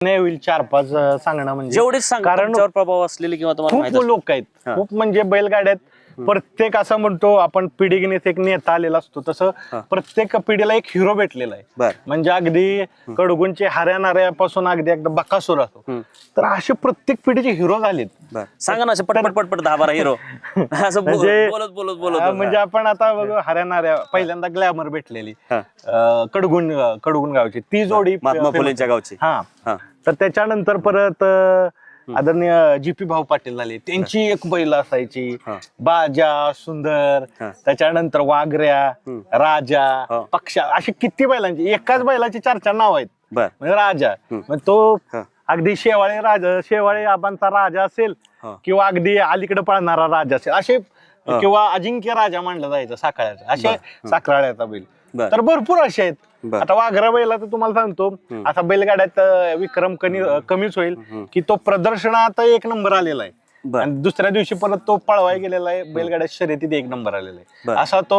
नाही होईल चार पाच अं, सांगणं म्हणजे जेवढेच सांग कारण तुमच्यावर प्रभाव असलेले किंवा तुम्हाला खूप. लोक आहेत हा. खूप म्हणजे बैलगाड्यात प्रत्येक असं म्हणतो आपण पिढीगणित एक नेता आलेला असतो. तसं प्रत्येक पिढीला एक हिरो भेटलेला आहे. म्हणजे अगदी कडगुंचे हाऱ्या नाऱ्यापासून अगदी एकदा बकासूर असतो. तर असे प्रत्येक पिढीचे हिरो झालेत. सांगा ना पटपट पटपट दहा बारा हिरो म्हणजे- बोलत बोलत बोलत. म्हणजे आपण आता बघू हऱ्या नाऱ्या पहिल्यांदा ग्लॅमर भेटलेली. कडगुण कडगुण गावची. ती जोडी महात्मा फुलेंच्या. गावची. हा. तर त्याच्यानंतर परत आदरणीय जी पी भाऊ पाटील झाले त्यांची एक बैल असायची. बाजा सुंदर. त्याच्यानंतर वाघऱ्या. राजा. पक्षा अशी किती बैलांची एकाच बैलाची चार चार नाव आहेत म्हणजे राजा. मग तो. अगदी शेवाळे राजा शेवाळे आबांचा राजा असेल. किंवा अगदी अलीकडे पळणारा राजा असेल असे किंवा अजिंक्य राजा मानलं जायचं साखळ्याचा असे साखराळ्याचा बैल. तर भरपूर असे आहेत. आता वाघरा बैला तर तुम्हाला सांगतो आता बैलगाड्यात विक्रम कमी कमीच होईल की तो प्रदर्शनात एक नंबर आलेला आहे. आणि दुसऱ्या दिवशी परत तो पळवाय गेलेला आहे बैलगाड्यात शर्यतीत एक नंबर आलेला. आहे. असा तो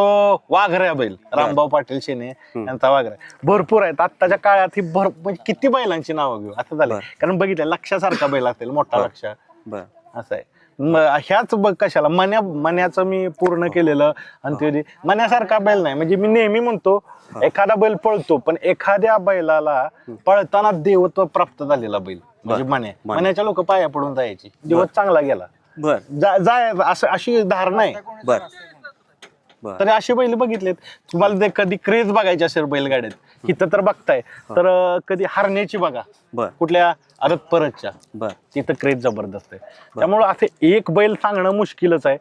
वाघऱ्या बैल रामभाऊ पाटील शेने यांचा वाघऱ्या भरपूर आहेत. आत्ताच्या काळात ही भर म्हणजे किती बैलांची नावं घेऊ असं झालं. कारण बघितलं लक्षासारखा बैल असेल मोठा लक्ष. असं आहे. म- ह्याच बघ कशाला मन्या मन्याचं मी पूर्ण केलेलं आणि ते मन्यासारखा बैल नाही. म्हणजे मी नेहमी म्हणतो एखादा बैल पळतो पण एखाद्या बैलाला पळताना देवत्व प्राप्त झालेला बैल म्हणजे मन्या मन्या. मन्याच्या लोक पाया पडून जायची. दिवस चांगला गेला. बर. जा- जाय असं अशी धारणा आहे. बर. तर असे बैल बघितलेत. तुम्हाला ते कधी क्रेज बघायची असेल बैलगाड्यात इथं तर बघताय. तर अं, कधी हरण्याची बघा. बर. कुठल्या अरत परतच्या. बर. तिथं क्रेज जबरदस्त आहे. त्यामुळं असे एक बैल सांगणं मुश्किलच आहे.